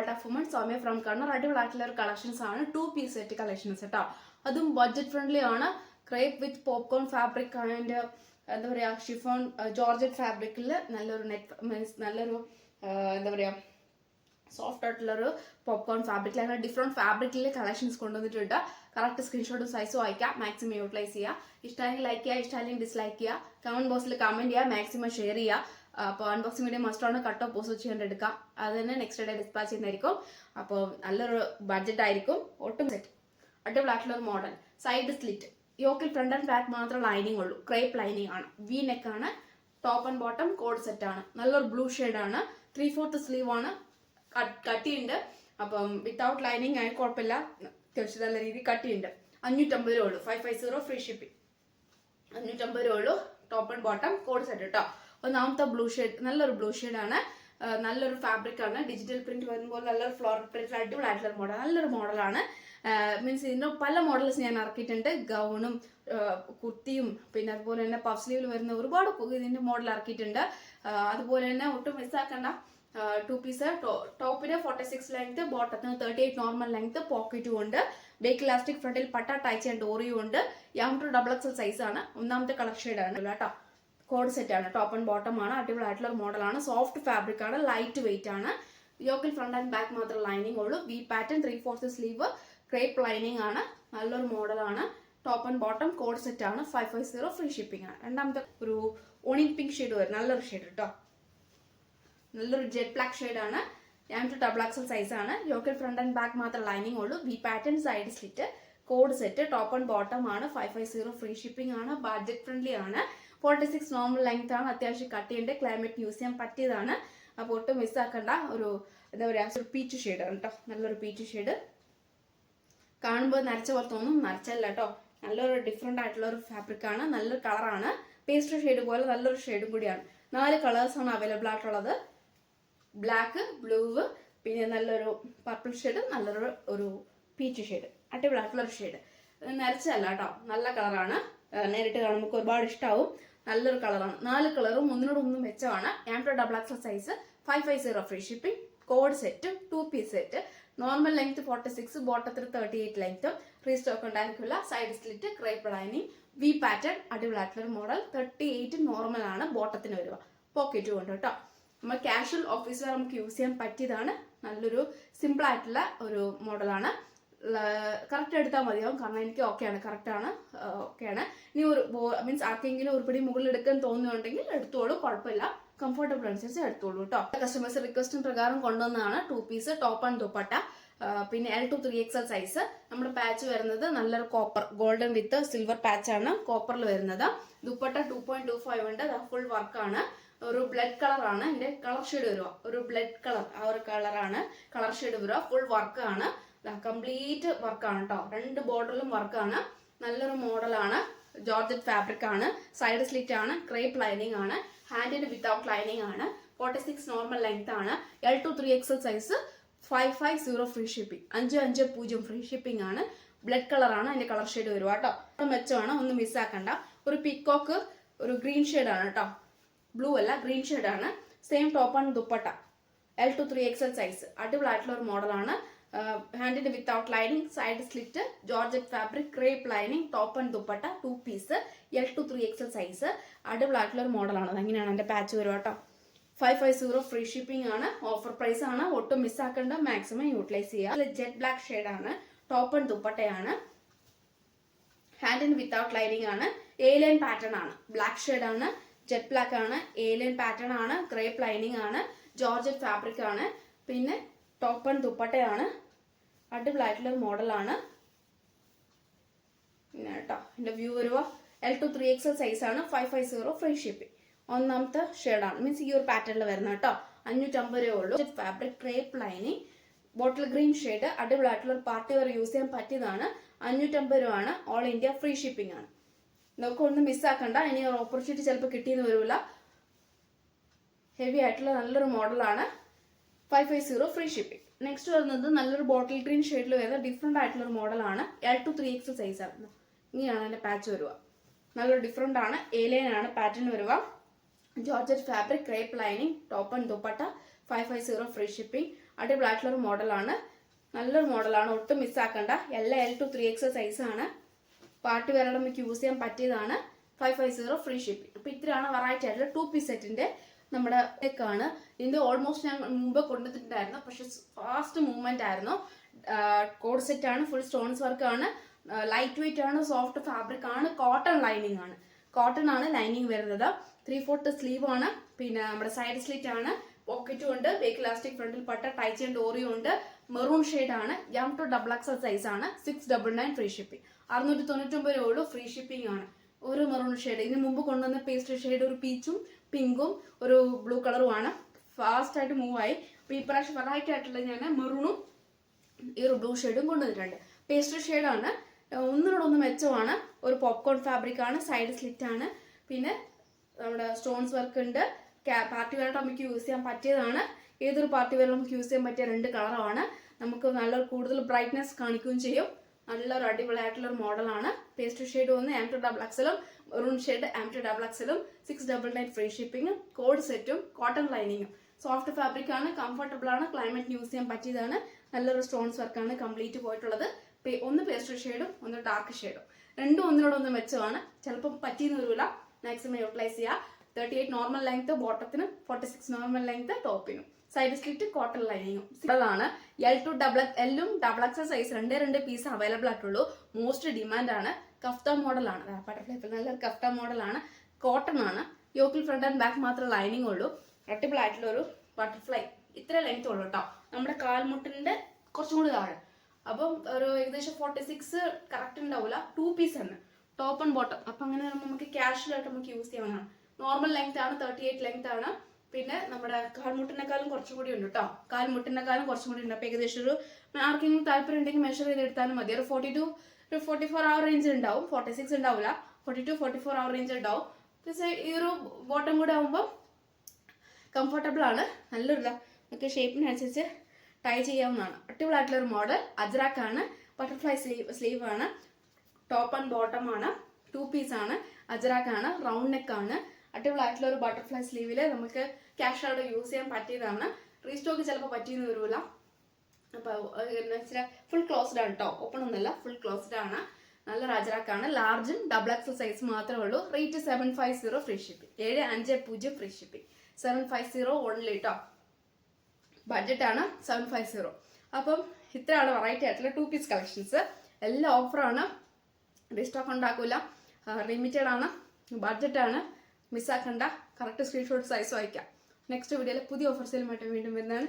World of women Soumya from Kannur അടിപൊളിയായിട്ടുള്ള ഒരു collections ആണ് ടു പീസ് സെറ്റ് കളക്ഷൻസ് കേട്ടോ. അതും ബഡ്ജറ്റ് ഫ്രണ്ട്ലി ആണ്. Crepe with popcorn fabric and എന്താ പറയുക ഷിഫോൺ ജോർജറ്റ് ഫാബ്രിക്കിൽ നല്ലൊരു നെറ്റ് മീൻസ് നല്ലൊരു എന്താ പറയുക സോഫ്റ്റ് ആയിട്ടുള്ളൊരു പോപ്കോൺ ഫാബ്രിക്കിൽ അങ്ങനെ ഡിഫറെന്റ് ഫാബ്രിക്കിൽ കളക്ഷൻസ് കൊണ്ടുവന്നിട്ടുണ്ട്. കറക്റ്റ് സ്ക്രീൻഷോട്ടും സൈസും അയക്കാം. മാക്സിമം യൂട്ടിലൈസ് ചെയ്യുക ഇഷ്ടമായെങ്കിൽ ലൈക്ക് ചെയ്യുക. ഇഷ്ടമായെങ്കിൽ ഡിസ്ലൈക്ക് ചെയ്യുക. കമന്റ് ബോക്സിൽ കമന്റ് ചെയ്യുക. മാക്സിമം ഷെയർ ചെയ്യുക. അപ്പോൾ അൺബോക്സിംഗ് വീഡിയോ മസ്റ്റാണ് കട്ട് ഓഫ് പോസ്റ്റ് ചെയ്യാൻ എടുക്കാം അത് തന്നെ നെക്സ്റ്റ് ഡേ ഡിസ്പാച്ച് ചെയ്യുന്നതായിരിക്കും. അപ്പോൾ നല്ലൊരു ബഡ്ജറ്റ് ആയിരിക്കും. ഒട്ടും സെറ്റ് അടിപൊളിയായിട്ടുള്ള ഒരു മോഡൽ സൈഡ് സ്ലിറ്റ് യോക്കിൽ ഫ്രണ്ട് ആൻഡ് ബാക്ക് മാത്രം ലൈനിങ് ഉള്ളൂ. ക്രേപ്പ് ലൈനിങ് ആണ്. വി നെക്ക് ആണ്. Top and bottom coord set ആണ്. നല്ലൊരു ബ്ലൂ ആണ്. ത്രീ ഫോർത്ത് സ്ലീവ് ആണ് കട്ടിയുണ്ട് അപ്പം വിത്തൗട്ട് ലൈനിങ് ആയി കുഴപ്പമില്ല. അത്യാവശ്യം നല്ല രീതിയിൽ കട്ടിയുണ്ട് അഞ്ഞൂറ്റമ്പത് രൂപ ഉള്ളൂ. Five five zero free shipping അഞ്ഞൂറ്റമ്പത് രൂപ ഉള്ളൂ. Top and bottom coord set കേട്ടോ ഒന്നാമത്തെ ബ്ലൂ ഷെയ്ഡ് നല്ലൊരു ബ്ലൂ ആണ്. നല്ലൊരു ഫാബ്രിക് ആണ്. ഡിജിറ്റൽ പ്രിന്റ് വരുമ്പോൾ നല്ലൊരു ഫ്ലോർ പ്രിന്റ് അടിപൊളിയായിട്ടുള്ള മോഡൽ നല്ലൊരു മോഡലാണ് മീൻസ് ഇതിന്റെ പല മോഡൽസ് ഞാൻ ഇറക്കിയിട്ടുണ്ട്. ഗൗണും കുർത്തിയും പിന്നെ അതുപോലെ തന്നെ പഫ് സ്ലീവിൽ വരുന്ന ഒരുപാട് ഇതിന്റെ മോഡൽ ഇറക്കിയിട്ടുണ്ട്. അതുപോലെ തന്നെ ഒട്ടും മിസ്സാക്കണ്ട ടു പീസ് ടോപ്പിന് ഫോർട്ടി സിക്സ് ലെങ്ത് ബോട്ടത്തിന് തേർട്ടി എയ്റ്റ് നോർമൽ ലെങ്ത് പോക്കറ്റും ഉണ്ട്. ബേക്ക് ഇലാസ്റ്റിക് ഫ്രണ്ടിൽ പട്ട ടൈച്ച് ആൻഡ് ഡോറിയും ഉണ്ട്. ടു ഡബിൾ എക്സൽ സൈസ് ആണ്. ഒന്നാമത്തെ കളർ ആണ്. കേട്ടോ കോഡ് സെറ്റ് ആണ്. ടോപ്പ് ആൻഡ് ബോട്ടം ആണ്. അടിപൊളിയായിട്ടുള്ള മോഡലാണ് സോഫ്റ്റ് ഫാബ്രിക് ആണ്. ലൈറ്റ് വെയിറ്റ് ആണ്. യോക്കിൽ ഫ്രണ്ട് ആൻഡ് ബാക്ക് മാത്രം ലൈനിങ് ഉള്ളൂ. V pattern three fourth sleeve crepe lining ആണ്. നല്ലൊരു മോഡലാണ് top and bottom coord set ആണ്. Five five zero free shipping ആണ്. രണ്ടാമത്തെ ഒരു ഓണിയൻ പിങ്ക് ഷെയ്ഡ് വരും. നല്ലൊരു ഷെയ്ഡ് കേട്ടോ നല്ലൊരു ജെറ്റ് ബ്ലാക്ക് ഷെയ്ഡ് ആണ്. ഞാൻ ടു ഡബിൾ ആക്സൽ സൈസ് ആണ്. യോക്കൽ ഫ്രണ്ട് ആൻഡ് ബാക്ക് മാത്രം ലൈനിങ് ഉള്ളൂ. V pattern side slit coord set top and bottom ആണ്. Five five zero free shipping ആണ്. ബഡ്ജറ്റ് ഫ്രണ്ട്ലി ആണ്. ഫോർട്ടി സിക്സ് നോർമൽ ലെങ്ത് ആണ്. അത്യാവശ്യം കട്ടിയുണ്ട് ക്ലൈമറ്റ് യൂസ് ചെയ്യാൻ പറ്റിയതാണ്. അപ്പോൾ ഒട്ടും മിസ്സാക്കണ്ട ഒരു എന്താ പറയുക ഒരു പീച്ച് ഷെയ്ഡ് ആണ് കേട്ടോ നല്ലൊരു പീച്ച് ഷെയ്ഡ് കാണുമ്പോൾ നരച്ച പോലെ തോന്നും. നരച്ചല്ല കേട്ടോ നല്ലൊരു ഡിഫറെന്റ് ആയിട്ടുള്ള ഒരു ഫാബ്രിക് ആണ്. നല്ലൊരു കളറാണ് പേസ്റ്റർ ഷെയ്ഡ് പോലെ നല്ലൊരു ഷെയ്ഡും കൂടിയാണ്. നാല് കളേഴ്സ് ആണ് അവൈലബിൾ ആയിട്ടുള്ളത്. ബ്ലാക്ക് ബ്ലൂ പിന്നെ നല്ലൊരു പർപ്പിൾ ഷെയ്ഡ് നല്ലൊരു ഒരു പീച്ച് ഷെയ്ഡ് അടിപൊളിയായിട്ടുള്ള ഒരു ഷെയ്ഡ് നരച്ചല്ല കേട്ടോ നല്ല കളറാണ് നേരിട്ട് കാണുമ്പോൾ ഒരുപാട് ഇഷ്ടമാവും നല്ലൊരു കളറാണ്. നാല് കളറും ഒന്നിനോട് ഒന്നും മെച്ചമാണ്. ആംപ്രോ double XL size five five zero free shipping coord set two piece set normal length forty six ബോട്ടത്തിൽ thirty eight ലെങ്ത്തും റീസ്റ്റോക്ക് ഉണ്ടായിരിക്കില്ല side slit crepe lining V pattern അടിപൊളിയായിട്ടുള്ള മോഡൽ തേർട്ടി എയ്റ്റ് നോർമൽ ആണ് ബോട്ടത്തിന് വരിക. പോക്കറ്റ് കൊണ്ട് കേട്ടോ. നമ്മൾ casual office wear നമുക്ക് യൂസ് ചെയ്യാൻ പറ്റിയതാണ്. നല്ലൊരു സിമ്പിൾ ആയിട്ടുള്ള ഒരു മോഡലാണ് കറക്റ്റ് എടുത്താൽ മതിയാവും കാരണം എനിക്ക് ഓക്കെയാണ് കറക്റ്റാണ് ഓക്കെയാണ് ഇനി ഒരു മീൻസ് ആർക്കെങ്കിലും ഒരുപടി മുകളിൽ എടുക്കാൻ തോന്നുന്നുണ്ടെങ്കിൽ എടുത്തോളൂ കുഴപ്പമില്ല. കംഫർട്ടബിൾ അനുസരിച്ച് എടുത്തോളൂ കേട്ടോ കസ്റ്റമേഴ്സ് റിക്വസ്റ്റും പ്രകാരം കൊണ്ടുവന്നതാണ് two piece top and dupatta പിന്നെ L to three XL size നമ്മുടെ പാച്ച് വരുന്നത് നല്ലൊരു copper golden with silver patch ആണ് കോപ്പറിൽ വരുന്നത്. Dupatta two point two five ഉണ്ട്. ഫുൾ വർക്കാണ് ഒരു ബ്ലഡ് കളർ ആണ്. എന്റെ കളർ ഷെയ്ഡ് വരിക ഒരു ബ്ലഡ് കളർ ആ ഒരു കളറാണ് കളർ ഷെയ്ഡ് വരിക ഫുൾ വർക്കാണ് കംപ്ലീറ്റ് വർക്കാണ് കേട്ടോ രണ്ട് ബോർഡറിലും വർക്കാണ് നല്ലൊരു മോഡലാണ് ജോർജറ്റ് ഫാബ്രിക് ആണ്. സൈഡ് സ്ലിറ്റ് ആണ്. ക്രേപ്പ് ലൈനിങ് ആണ്. ഹാൻഡിന് വിത്തൗട്ട് ലൈനിങ് ആണ്. ഫോർട്ടി സിക്സ് നോർമൽ ലെങ്ത് ആണ്. L to three XL size five five zero free shipping അഞ്ച് അഞ്ച് പൂജ്യം ഫ്രീ ഷിപ്പിംഗ് ആണ്. ബ്ലഡ് കളറാണ് അതിന്റെ കളർ ഷെയ്ഡ് വരുവാ കേട്ടോ മെച്ചമാണ്. ഒന്നും മിസ്സാക്കണ്ട ഒരു പിക്കോക്ക് ഒരു ഗ്രീൻ ആണ് കേട്ടോ ബ്ലൂ അല്ല ഗ്രീൻ ആണ്. Same top and dupatta. L two three XL size അടിപൊളിയായിട്ടുള്ള ഒരു മോഡലാണ് ഹാൻഡിന് without lining side slit georgette fabric crepe lining top and dupatta two piece L two three XL size അടിപൊളിയായിട്ടുള്ള ഒരു മോഡലാണ് അതെങ്ങനെയാണ് എന്റെ പാച്ച് വരും കേട്ടോ five five zero free shipping ആണ്. ഓഫർ പ്രൈസ് ആണ്. ഒട്ടും മിസ്സാക്കേണ്ട മാക്സിമം യൂട്ടിലൈസ് ചെയ്യുക. ജെറ്റ് ബ്ലാക്ക് ഷെയ്ഡാണ് ടോപ്പ് ആൻഡ് ദുപ്പട്ടയാണ് ഹാൻഡിന് വിത്തൗട്ട് ലൈനിങ് ആണ്. ഏലിയൻ പാറ്റേൺ ആണ്. ബ്ലാക്ക് ഷെയ്ഡ് ആണ്. ജെറ്റ് ബ്ലാക്ക് ആണ്. ഏലിയൻ പാറ്റേൺ ആണ്. ക്രേപ്പ് ലൈനിങ് ആണ്. ജോർജറ്റ് ഫാബ്രിക് ആണ്. പിന്നെ ടോപ്പ് ആൻഡ് ദുപ്പട്ടയാണ്. അടിപൊളിയായിട്ടുള്ള മോഡലാണ്. പിന്നെ കേട്ടോ. എന്റെ view വരുവ. L two three X size ആണ്. Five five zero free shipping ഒന്നാമത്തെ ഷെയ്ഡാണ് മീൻസ് ഈ ഒരു പാറ്റേണിൽ വരുന്ന കേട്ടോ. അഞ്ഞൂറ്റമ്പത് രൂപ ഉള്ളൂ. Fabric crepe lining bottle green shade അടിപൊളിയായിട്ടുള്ള പാർട്ടി വരെ യൂസ് ചെയ്യാൻ പറ്റിയതാണ്. അഞ്ഞൂറ്റമ്പത് രൂപ ആണ് ഓൾ ഇന്ത്യ ഫ്രീ ഷിപ്പിംഗ് ആണ്. നമുക്ക് ഒന്നും മിസ്സാക്കണ്ട ഇനി ഓപ്പർച്യൂണിറ്റി ചിലപ്പോൾ കിട്ടിയെന്ന് വരില്ല ഹെവി ആയിട്ടുള്ള നല്ലൊരു മോഡലാണ് five five zero free shipping next വരുന്നത് നല്ലൊരു ബോട്ടിൽ ഗ്രീൻ ഷെയ്ഡിൽ വരുന്ന ഡിഫറെന്റ് ആയിട്ടുള്ള ഒരു മോഡലാണ് L two three X size ആണ്. ഇങ്ങനെയാണ് അതിന്റെ പാച്ച് വരിക. നല്ലൊരു ഡിഫറെന്റ് ആണ്. ഏലിയൻ ആണ് പാറ്റേൺ വരിക. Georgette fabric crepe lining top and dupatta five five zero free shipping അടിപൊളിയായിട്ടുള്ള ഒരു മോഡലാണ് നല്ലൊരു മോഡലാണ് ഒട്ടും മിസ്സാക്കണ്ട എല്ലാ എൽ ടു ത്രീ എക്സ് സൈസാണ് പാർട്ടി നമുക്ക് യൂസ് ചെയ്യാൻ പറ്റിയതാണ്. Five five zero free shipping അപ്പോൾ ഇത്രയാണ് വെറൈറ്റി ആയിട്ടുള്ള ടു പീസ് സെറ്റിന്റെ നമ്മുടെ ടെക്കാണ് ഇതിന്റെ ഓൾമോസ്റ്റ് ഞാൻ മുമ്പ് കൊണ്ടുവന്നിട്ടുണ്ടായിരുന്നു. പക്ഷെ ഫാസ്റ്റ് മൂവ്മെന്റ് ആയിരുന്നു. കോഡ് സെറ്റ് ആണ് ഫുൾ സ്റ്റോൺസ് വർക്ക് ആണ്. ലൈറ്റ് വെയിറ്റ് ആണ് സോഫ്റ്റ് ഫാബ്രിക് ആണ് കോട്ടൺ ലൈനിങ് ആണ്. കോട്ടൺ ആണ് ലൈനിങ് വരുന്നത്. ത്രീ ഫോർത്ത് സ്ലീവ് ആണ്. പിന്നെ നമ്മുടെ സൈഡ് സ്ലിറ്റ് ആണ്. പോക്കറ്റും ഉണ്ട് ബേക്ക് ഇലാസ്റ്റിക് ഫ്രണ്ടിൽ പട്ട ടൈച്ച് ആൻഡ് ഓറിയും ഉണ്ട്. മെറൂൺ ഷെയ്ഡ് ആണ്. M two double XL size ആണ്. Six double nine free shipping അറുന്നൂറ്റി തൊണ്ണൂറ്റൊമ്പത് രൂപ ഫ്രീ ഷിപ്പിംഗ് ആണ്. ഒരു മെറൂൺ ഷെയ്ഡ് ഇതിന് മുമ്പ് കൊണ്ടുവന്ന പേസ്റ്റ് ഷെയ്ഡ് ഒരു പീച്ചും പിങ്കും ഒരു ബ്ലൂ കളറുമാണ് ഫാസ്റ്റായിട്ട് ആയി. അപ്പോൾ ഈ പ്രാവശ്യം വെറൈറ്റി ആയിട്ടുള്ള ഞാൻ മെറൂണും ഈ ഒരു ബ്ലൂ ഷെയ്ഡും കൊണ്ടുവന്നിട്ടുണ്ട്. പേസ്റ്റൽ ഷെയ്ഡാണ് ഒന്നിനോടൊന്ന് മെച്ചമാണ്. ഒരു പോപ്കോൺ ഫാബ്രിക് ആണ് സൈഡ് സ്ലിറ്റ് ആണ്. പിന്നെ നമ്മുടെ സ്റ്റോൺസ് വർക്ക് ഉണ്ട്. പാർട്ടി വെയറായിട്ട് നമുക്ക് യൂസ് ചെയ്യാൻ പറ്റിയതാണ്. ഏതൊരു പാർട്ടി വെയർ നമുക്ക് യൂസ് ചെയ്യാൻ പറ്റിയ രണ്ട് കളറാണ് നമുക്ക് നല്ല കൂടുതൽ ബ്രൈറ്റ്നെസ് കാണിക്കുകയും ചെയ്യും. നല്ലൊരു അടിപൊളിയായിട്ടുള്ള ഒരു മോഡലാണ് പേസ്റ്റൽ ഷെയ്ഡ് വന്ന് ടു ഡബിൾ എക്സലും മെറൂൺ ഷെയ്ഡ് ടു ഡബിൾ എക്സലും സിക്സ് ഡബിൾ നയൻ ഫ്രീ ഷിപ്പിംഗും കോഡ് സെറ്റും കോട്ടൺ ലൈനിങ്ങും സോഫ്റ്റ് ഫാബ്രിക് ആണ് കംഫർട്ടബിൾ ആണ് ക്ലൈമറ്റ് യൂസ് ചെയ്യാൻ പറ്റിയതാണ്. നല്ലൊരു സ്റ്റോൺസ് വർക്കാണ് കംപ്ലീറ്റ് പോയിട്ടുള്ളത്. ഒന്ന് പേസ്റ്റൽ ഷെയ്ഡും ഒന്ന് ഡാർക്ക് ഷെയ്ഡും രണ്ടും ഒന്നിനോടൊന്ന് മെച്ചമാണ്. ചിലപ്പോൾ പറ്റിയെന്ന് വരില്ല മാക്സിമം യൂട്ടിലൈസ് ചെയ്യുക തേർട്ടി എയ്റ്റ് നോർമൽ ലെങ്ത് ബോട്ടത്തിനും ഫോർട്ടി സിക്സ് നോർമൽ ലെങ്ത് ടോപ്പിനും സൈഡ് സ്ലിറ്റ് കോട്ടൺ ലൈനിങ്ങും സിമ്പിളാണ് എൽ ടു ഡബിൾ എല്ലും ഡബിൾ എക്സ് സൈസ് രണ്ട് രണ്ട് പീസ് അവൈലബിൾ ആയിട്ടുള്ളൂ. മോസ്റ്റ് ഡിമാൻഡ് ആണ്. കഫ്ത മോഡലാണ് ബട്ടർഫ്ലൈ നല്ലൊരു കഫ്ത മോഡലാണ് കോട്ടൺ ആണ്. യോക്കിൽ ഫ്രണ്ട് ആൻഡ് ബാക്ക് മാത്രം ലൈനിങ് ഉള്ളൂ. അടിപൊളി ആയിട്ടുള്ള ഒരു ബട്ടർഫ്ലൈ ഇത്ര ലെങ്ത് ഉള്ളൂ കേട്ടോ നമ്മുടെ കാൽമുട്ടിന്റെ കുറച്ചും കൂടി താഴെ. അപ്പം ഒരു ഏകദേശം ഫോർട്ടി സിക്സ് കറക്റ്റ് ഉണ്ടാവില്ല ടു പീസ് ആണ്. ടോപ്പ് ആൻഡ് ബോട്ടം അപ്പം അങ്ങനെ നമുക്ക് ക്യാഷ്വലായിട്ട് നമുക്ക് യൂസ് ചെയ്യാവുന്നതാണ്. നോർമൽ ലെങ്ത് ആണ്. തേർട്ടി എയ്റ്റ് ലെങ്ത് ആണ്. പിന്നെ നമ്മുടെ കാൽമുട്ടിനെക്കാളും കുറച്ചും കൂടി ഉണ്ട് കേട്ടോ കാൽമുട്ടിനെക്കാളും കുറച്ചും കൂടി ഉണ്ട്. അപ്പോൾ ഏകദേശം ഒരു ആർക്കെങ്കിലും താല്പര്യം ഉണ്ടെങ്കിൽ മെഷർ ചെയ്തെടുത്താലും മതി. ഒരു ഫോർട്ടി ടു ഒരു ഫോർട്ടി ഫോർ അവർ റേഞ്ച് ഉണ്ടാവും ഫോർട്ടി സിക്സ് ഉണ്ടാവില്ല ഫോർട്ടി ടു ഫോർട്ടി ഫോർ അവർ റേഞ്ച് ഉണ്ടാവും പക്ഷേ ഈ ഒരു ബോട്ടം കൂടെ ആകുമ്പോൾ കംഫർട്ടബിൾ ആണ്. നല്ലൊരു നമുക്ക് ഷേപ്പിനനുസരിച്ച് ടൈ ചെയ്യാവുന്നതാണ്. അടിപൊളിയായിട്ടുള്ള ഒരു മോഡൽ അജ്രാക്ക് ആണ്. ബട്ടർഫ്ലൈ സ്ലീവ് സ്ലീവ് ആണ്. ടോപ്പ് ആൻഡ് ബോട്ടം ആണ്. ടു പീസ് ആണ്. അജ്രാക്ക് ആണ്. റൗണ്ട് നെക്ക് ആണ്. അടിപൊളിയായിട്ടുള്ള ഒരു ബട്ടർഫ്ലൈ സ്ലീവിൽ നമുക്ക് ക്യാഷ് ഔട്ട് യൂസ് ചെയ്യാൻ പറ്റിയതാണ്. റീസ്റ്റോക്ക് ചിലപ്പോൾ പറ്റിയെന്ന് വരില്ല അപ്പോൾ ഫുൾ ക്ലോസ്ഡ് ആണ് കേട്ടോ ഓപ്പൺ ഒന്നുമല്ല ഫുൾ ക്ലോസ്ഡ് ആണ്. നല്ല രാജറാക്കാണ് ലാർജും ഡബിൾ എക്സൽ സൈസ് മാത്രമേ ഉള്ളൂ. Rate seven five zero free shipping ഏഴ് അഞ്ച് പൂജ്യം free shipping seven five zero only കേട്ടോ ബഡ്ജറ്റ് ആണ് സെവൻ ഫൈവ് സീറോ അപ്പം ഇത്രയാണ് വെറൈറ്റി ആയിട്ടുള്ള ടു പീസ് കളക്ഷൻസ് എല്ലാ ഓഫറാണ് റീസ്റ്റോക്ക് ഉണ്ടാക്കൂല. ലിമിറ്റഡ് ആണ്. ബഡ്ജറ്റ് ആണ്. മിസ്സാക്കണ്ട. കറക്റ്റ് സ്ക്രീൻഷോട്ട് സൈസ് വായിക്കാം. നെക്സ്റ്റ് വീഡിയോയിൽ പുതിയ ഓഫർ സെയിലുമായിട്ട് വീണ്ടും വരുന്നതാണ്.